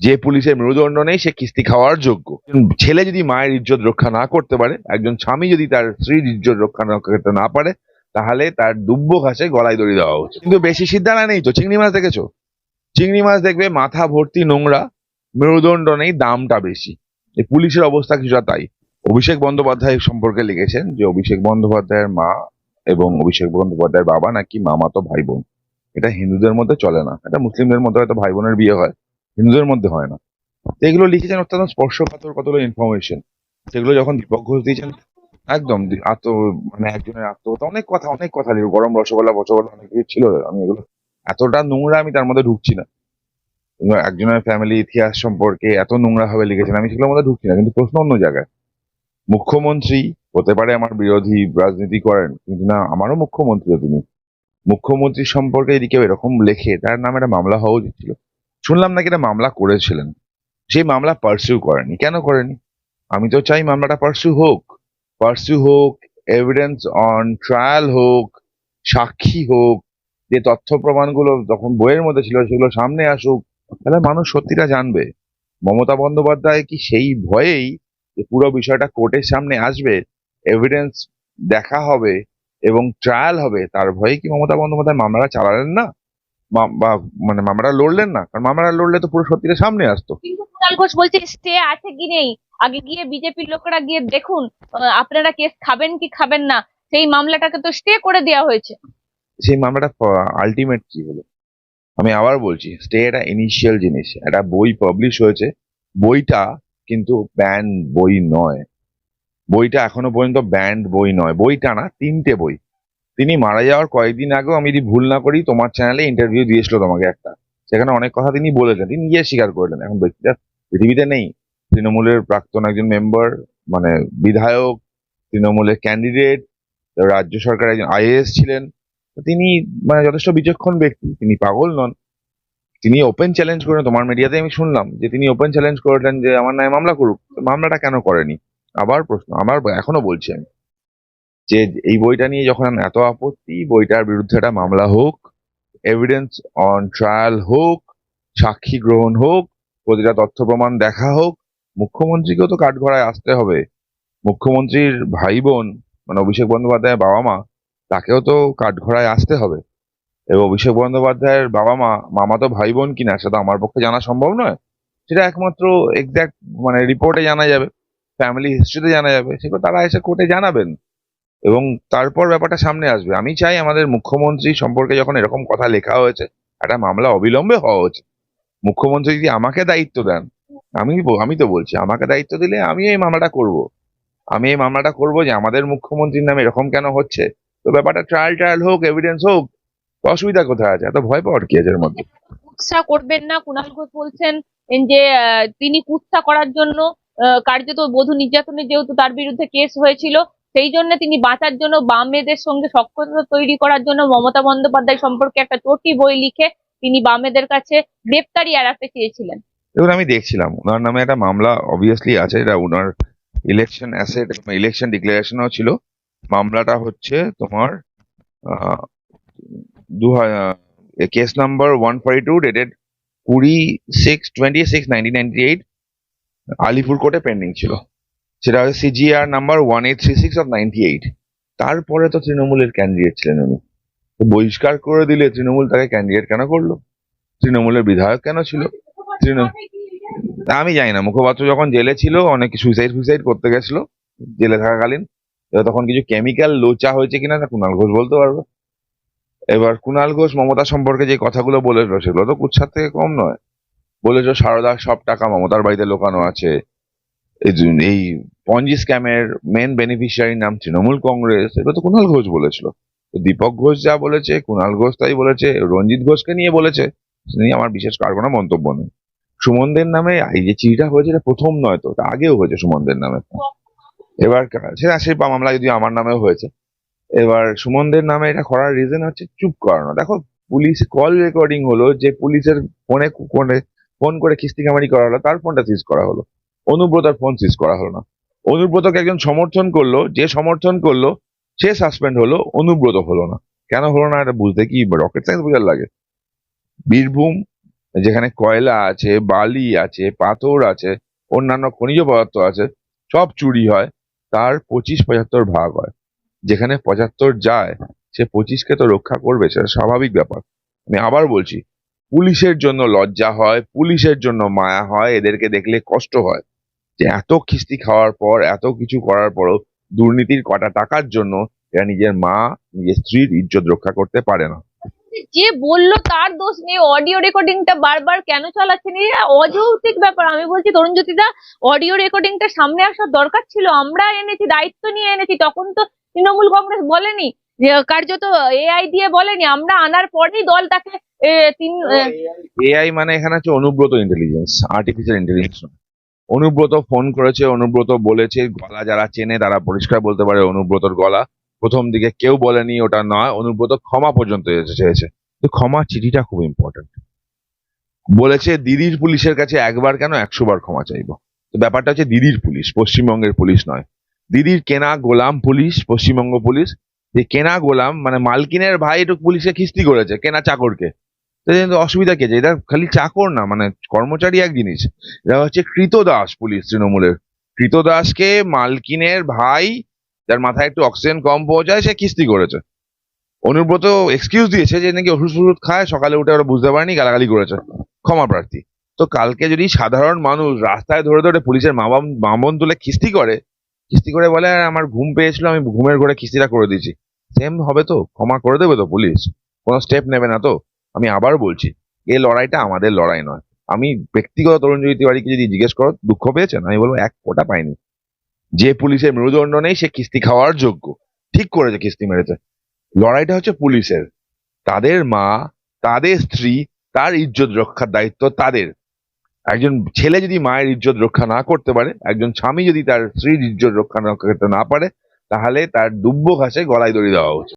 যে পুলিশের মেরুদণ্ড নেই, সে কিস্তি খাওয়ার যোগ্য। ছেলে যদি মায়ের ইজ্জত রক্ষা না করতে পারে, একজন স্বামী যদি তার স্ত্রীর ইজ্জত রক্ষা না করতে না পারে, তাহলে তার দুব্য ঘাসে গলায় দড়ি দেওয়া উচিত। কিন্তু বেশি সিদ্ধানা নেই তো, চিংড়ি মাছ দেখেছ? চিংড়ি মাছ দেখবে, মাথা ভর্তি নোংরা, মেরুদণ্ড নেই, দামটা বেশি। এই পুলিশের অবস্থা কিছুটা তাই। অভিষেক বন্দ্যোপাধ্যায় সম্পর্কে লিখেছেন যে, অভিষেক বন্দ্যোপাধ্যায়ের মা এবং অভিষেক বন্দ্যোপাধ্যায়ের বাবা নাকি মামাতো ভাই বোন। এটা হিন্দুদের মধ্যে চলে না, এটা মুসলিমদের মধ্যে হয়তো ভাই বোনের বিয়ে হয়। হিন্দুদের মধ্যে হয় না। এগুলো লিখেছেন অত্যন্ত স্পর্শকাতর কতগুলো ইনফরমেশন সেগুলো যখন দীপক ঘোষ দিয়েছেন, একদম আত্ম মানে একজনের আত্মহত্যা, অনেক কথা অনেক কথা লিখে, গরম রসগোল্লা, বসগোল্লা, অনেক কিছু ছিল, আমি এগুলো এতটা নোংরা আমি তার মধ্যে ঢুকছি না। একজনের ফ্যামিলি ইতিহাস সম্পর্কে এত নোংরা ভাবে লিখেছেন, আমি সেগুলোর মধ্যে ঢুকছি না, কিন্তু প্রশ্ন অন্য জায়গায়। মুখ্যমন্ত্রী হতে পারে আমার বিরোধী রাজনীতি করেন, কিন্তু না, আমারও মুখ্যমন্ত্রী তিনি। মুখ্যমন্ত্রী সম্পর্কে যদি কেউ এরকম লেখে, তার নামে একটা মামলা হওয়া উচিত ছিল। শুনলাম নাকি এটা মামলা করেছিলেন। সেই মামলা পার্সিউ করেনি। কেন করেনি? আমি তো চাই মামলাটা পার্সিউ হোক। পার্সিউ হোক এভিডেন্স অন ট্রায়াল হোক, সাক্ষী হোক, যে তথ্য প্রমাণগুলো যখন বইয়ের মধ্যে ছিল সেগুলো সামনে আসুক, তাহলে মানুষ সত্যিটা জানবে। মমতা বন্দ্যোপাধ্যায় কি সেই ভয়েই যে পুরো বিষয়টা কোর্টের সামনে আসবে এভিডেন্স দেখা হবে এবং ট্রায়াল হবে, তার ভয়ে কি মমতা বন্দ্যোপাধ্যায় মামলাটা চালালেন না? বা মানে মামলাটা লড়লেন না কারণ মামলাটা লড়লে তো পুরো সত্যিটা সামনে আসতো। কিন্তু কুণাল ঘোষ বলছে স্টে আছে কি নেই? আগে গিয়ে বিজেপির লোকেরা গিয়ে দেখুন আপনারা কেস খাবেন কি খাবেন না? সেই মামলাটাকে তো স্টে করে দেওয়া হয়েছে। সেই মামলাটা আলটিমেট কি হলো আমি আবার বলছি স্টে একটা ইনিশিয়াল জিনিস একটা বই পাবলিশ হয়েছে। বইটা কিন্তু ব্যান্ড বই নয়। বইটা এখনও পর্যন্ত ব্যান্ড বই নয়। বইটা না তিনটে বই। তিনি মারা যাওয়ার কয়েকদিন আগেও আমি যদি ভুল না করি, তোমার চ্যানেলে ইন্টারভিউ দিয়েছিল তোমাকে একটা। সেখানে অনেক কথা তিনি বলেছেন। তিনি নিজে স্বীকার করলেন, এখন ব্যক্তিটা পৃথিবীতে নেই। তৃণমূলের প্রাক্তন একজন মেম্বার মানে বিধায়ক, তৃণমূলের ক্যান্ডিডেট রাজ্য সরকার একজন আইএএস ছিলেন। তিনি মানে যথেষ্ট বিচক্ষণ ব্যক্তি। তিনি পাগল নন। তিনি ওপেন চ্যালেঞ্জ করেন। তোমার মিডিয়াতে আমি শুনলাম যে তিনি ওপেন চ্যালেঞ্জ করলেন যে আমার নামে মামলা করুক। মামলাটা কেন করেনি? আবার প্রশ্ন, আমার এখনও বলছি আমি। যে এই বইটা নিয়ে যখন এত আপত্তি, বইটার বিরুদ্ধে একটা মামলা হোক এভিডেন্স অন ট্রায়াল হোক, সাক্ষী গ্রহণ হোক, প্রতিটা তথ্য প্রমাণ দেখা হোক, মুখ্যমন্ত্রীকেও তো কাঠগড়ায় আসতে হবে। মুখ্যমন্ত্রীর ভাই বোন মানে অভিষেক বন্দ্যোপাধ্যায়ের বাবা মা তাকেও তো কাঠগড়ায় আসতে হবে। এবং অভিষেক বন্দ্যোপাধ্যায়ের বাবা মা মামা তো ভাই বোন কিনা, সেটা আমার পক্ষে জানা সম্ভব নয়। সেটা একমাত্র এক্স্যাক্ট মানে রিপোর্টে জানা যাবে ফ্যামিলি হিস্ট্রিতে জানা যাবে, সেগুলো তারা এসে কোর্টে জানাবেন। এবং তারপর ব্যাপারটা সামনে আসবে। আমি চাই আমাদের মুখ্যমন্ত্রী সম্পর্কে যখন এরকম কথা লেখা হয়েছে, একটা মামলা অবিলম্বে হওয়া উচিত। মুখ্যমন্ত্রী যদি আমাকে দায়িত্ব দেন, আমি আমি তো বলছি, আমাকে দায়িত্ব দিলে আমি এই মামলাটা করব। আমি এই মামলাটা করব যে আমাদের মুখ্যমন্ত্রীর নামে এরকম কেন হচ্ছে? তো ব্যাপারটা ট্রায়াল ট্রায়াল হোক এভিডেন্স হোক অসুবিধা কোথায় আছে? এত ভয় পাওয়ার কি আছে এর মধ্যে? কুৎসা করবেন না কুণাল ঘোষ বলছেন যে তিনি কুৎসা করার জন্য কার্যত বধূ নির্যাতনের যেহেতু তার বিরুদ্ধে কেস হয়েছিল সেই জন্য তিনি বাঁচার জন্য বাম মেয়েদের সঙ্গে সক্ষতা তৈরি করার জন্য মমতা বন্দ্যোপাধ্যায় সম্পর্কে একটা চটি বই লিখে তিনি বামেদের কাছে গ্রেপ্তারি এড়াতে চেয়েছিলেন। দেখুন আমি দেখছিলাম, ওনার নামে একটা মামলা অবভিয়াসলি আছে, এটা ওনার ইলেকশন অ্যাসেট ইলেকশন ডিক্লারেশনও ছিল। মামলাটা হচ্ছে তোমার দু case number one forty two dated কুড়ি six twenty six nineteen ninety eight Alipore কোর্টে পেন্ডিং ছিল। সেটা হচ্ছে CGR number one eight three six of ninety eight তারপরে তো তৃণমূলের ক্যান্ডিডেট ছিলেন উনি। বহিষ্কার করে দিলে তৃণমূল তাকে ক্যান্ডিডেট কেন করল? তৃণমূলের বিধায়ক কেন ছিল? তৃণমূল আমি জানি না। মুখপাত্র যখন জেলে ছিল, অনেকে সুইসাইড সুইসাইড করতে গেছিল, জেলে থাকাকালীন। তখন কিছু কেমিক্যাল লোচা হয়েছে কিনা, না কুণাল ঘোষ বলতে পারবে। এবার কুণাল ঘোষ মমতা সম্পর্কে যে কথাগুলো বলেছিল, সেগুলো তো কুৎসার থেকে কম নয়। বলেছিল সারদার সব টাকা মমতার বাড়িতে লোকানো আছে। এই পঞ্জি স্ক্যামের মেন বেনিফিশিয়ারির নাম তৃণমূল কংগ্রেস এগুলো তো কুণাল ঘোষ বলেছিল। দীপক ঘোষ যা বলেছে, কুণাল ঘোষ তাই বলেছে, রঞ্জিত ঘোষকে নিয়ে বলেছে নিয়ে আমার বিশেষ কার কোনো মন্তব্য নেই। সুমনদের নামে এই যে চিঠিটা হয়েছে, এটা প্রথম নয় তো, এটা আগেও হয়েছে সুমনদের নামে। এবার সেটা সে পা- মামলা যদি আমার নামেও হয়েছে। এবার সুমনদের নামে এটা করার রিজন হচ্ছে চুপ করানো। দেখো, পুলিশ কল রেকর্ডিং হলো যে পুলিশের ফোনে ফোনে ফোন করে কিস্তি কামারি করা হলো, তার ফোনটা সিজ করা হলো। অনুব্রতার ফোন সিজ করা হলো না। অনুব্রতকে একজন সমর্থন করল, যে সমর্থন করল, সে সাসপেন্ড হলো, অনুব্রত হলো না। কেন হলো না এটা বুঝতে কি রকেট সায়েন্স বোঝার লাগে? বীরভূম, যেখানে কয়লা আছে, বালি আছে, পাথর আছে, অন্যান্য খনিজ পদার্থ আছে, সব চুরি হয়, তার পঁচিশ পঁচাত্তর ভাগ হয়। যেখানে পঁচাত্তর যায়, সে পঁচিশকে তো রক্ষা করবে, সেটা স্বাভাবিক ব্যাপার। আমি আবার বলছি, পুলিশের জন্য লজ্জা হয়, পুলিশের জন্য মায়া হয়, এদেরকে দেখলে কষ্ট হয়। যে এত খিস্তি খাওয়ার পর এত কিছু করার পরও দুর্নীতির কটা টাকার জন্য এরা নিজের মা নিজের স্ত্রীর ইজ্জত রক্ষা করতে পারে না। যে বলল তার দোষ নেই অডিও রেকর্ডিংটা বারবার কেন চালাচ্ছেন অযৌক্তিক ব্যাপার আমি বলছি তরুণ জ্যোতিদা অডিও রেকর্ডিংটা সামনে আসার দরকার ছিল আমরা এনেছি দায়িত্ব নিয়ে এনেছি তখন তো তৃণমূল কংগ্রেস বলেনি যে কার্যত এআই দিয়ে বলেনি আমরা আনার পরেই দল তাকে এআই মানে এখানে হচ্ছে Anubrata intelligence artificial intelligence Anubrata phone করেছে, অনুব্রত বলেছে, গলা যারা চেনে তারা পরিষ্কার বলতে পারে অনুব্রতর গলা। প্রথম দিকে কেউ বলেনি ওটা নয়, অনুব্রত ক্ষমা পর্যন্ত চেয়েছে। তো ক্ষমা চিঠিটা খুব ইম্পর্টেন্ট বলেছে, দিদির পুলিশের কাছে একবার কেন একশো বার ক্ষমা চাইব? তো ব্যাপারটা হচ্ছে দিদির পুলিশ, পশ্চিমবঙ্গের পুলিশ নয়। দিদির কেনা গোলাম পুলিশ, পশ্চিমবঙ্গ পুলিশ। যে কেনা গোলাম মানে মালকিনের ভাই একটু পুলিশে খিস্তি করেছে, কেনা চাকরকে। অসুবিধা কি এটা খালি চাকর না মানে কর্মচারী এক জিনিস। এটা হচ্ছে কৃতদাস পুলিশ তৃণমূলের। কৃতদাসকে মালকিনের ভাই যার মাথায় একটু অক্সিজেন কম পৌঁছায়, সে কিস্তি করেছে। অনুব্রত এক্সকিউজ দিয়েছে যে নাকি ওষুধ ফষুধ খায়, সকালে উঠে ওরা বুঝতে পারেনি, গালাগালি করেছে। ক্ষমা প্রার্থী। তো কালকে যদি সাধারণ মানুষ রাস্তায় ধরে ধরে পুলিশের মা মামন তুলে কিস্তি করে কিস্তি করে বলে, "আর, আমার ঘুম পেয়েছিল, আমি ঘুমের ঘরে কিস্তিটা করে দিয়েছি। সেম হবে তো, ক্ষমা করে দেবে তো পুলিশ। কোনো স্টেপ নেবে না তো। আমি আবার বলছি এই লড়াইটা আমাদের লড়াই নয়। আমি ব্যক্তিগত তরুণজয়ী তিওয়ারিকে যদি জিজ্ঞেস করো, দুঃখ পেয়েছেন? আমি বলব এক ফোঁটা পাইনি। যে পুলিশের মেরুদণ্ড নেই, সে কিস্তি খাওয়ার যোগ্য। ঠিক করেছে, কিস্তি মেরেছে। লড়াইটা হচ্ছে পুলিশের। তাদের মা, তাদের স্ত্রী, তার ইজ্জত রক্ষার দায়িত্ব তাদের। একজন ছেলে যদি মায়ের ইজ্জত রক্ষা না করতে পারে, একজন স্বামী যদি তার স্ত্রীর ইজ্জত রক্ষা না করতে না পারে, তাহলে তার দুব্য ঘাসে গলায় দড়ি দেওয়া উচিত।